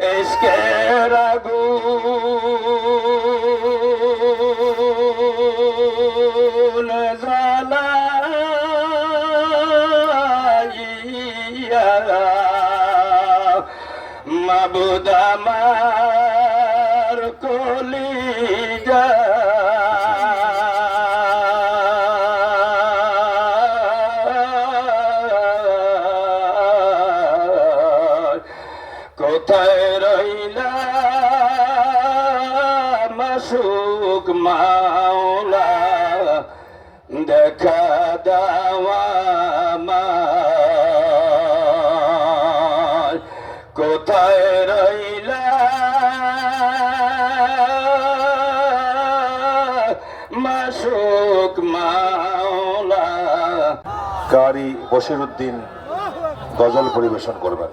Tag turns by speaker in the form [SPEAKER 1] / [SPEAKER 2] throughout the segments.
[SPEAKER 1] ইশকের আগুন জ্বালাইয়া কোথায় রইলা মাসুক মাওলা, দেখা দাওয়া কোথায় রইলা মাসুক মাওলা।
[SPEAKER 2] কারি বশিরুদ্দিন, গজল পরিবেশন করবেন।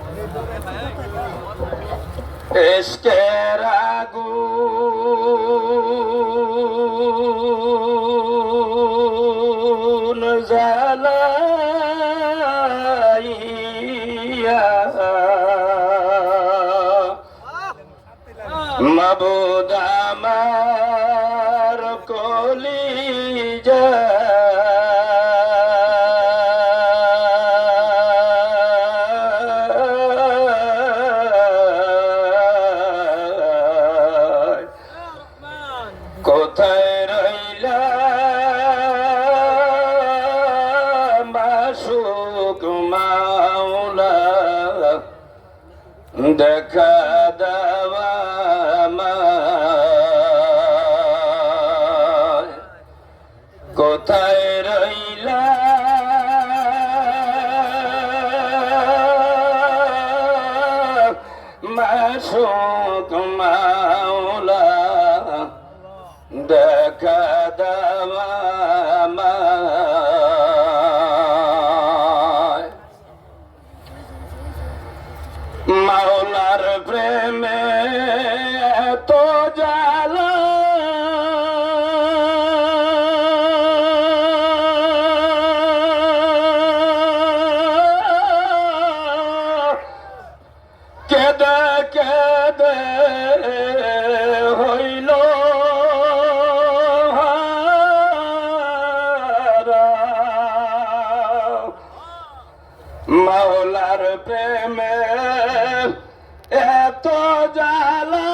[SPEAKER 1] জ্বালাইয়া মাবুদ আমার কলি কোথায় মাওলা দেখা দেওয়া। কোথায় রইলা মাসুক মাওলা দেখা দেওয়া মাওলার প্রেমে তো জালা কেদে কেদে মাওলার প্রেমে এত জ্বালা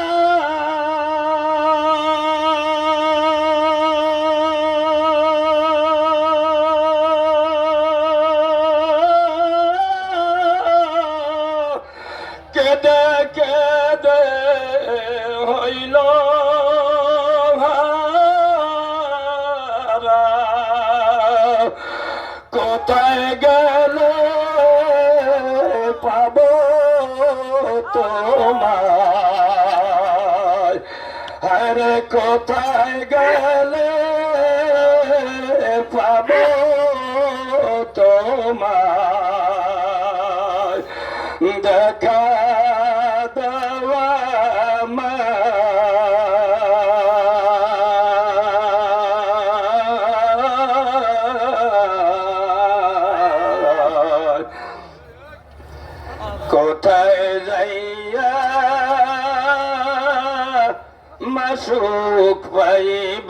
[SPEAKER 1] কেদে কেদে হইল। কোথায় গেলে পাব তোমার আরে কোথায় গেলে পাব তোমার দেখা কোথায় যাইয়া মাসুক পাইব?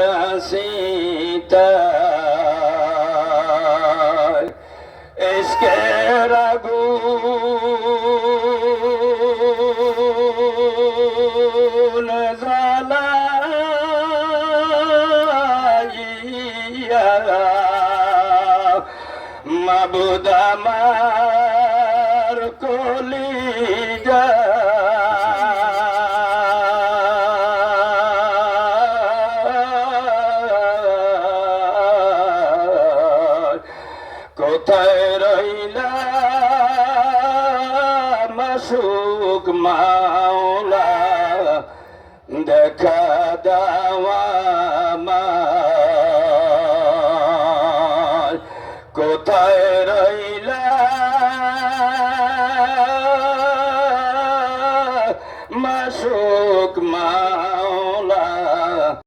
[SPEAKER 1] বেহুশাসিতা ইশকের আগুন মাবুদ আমার কলি কোথায় রইলা মাসুক মাওলা দেখা দেওয়া আমার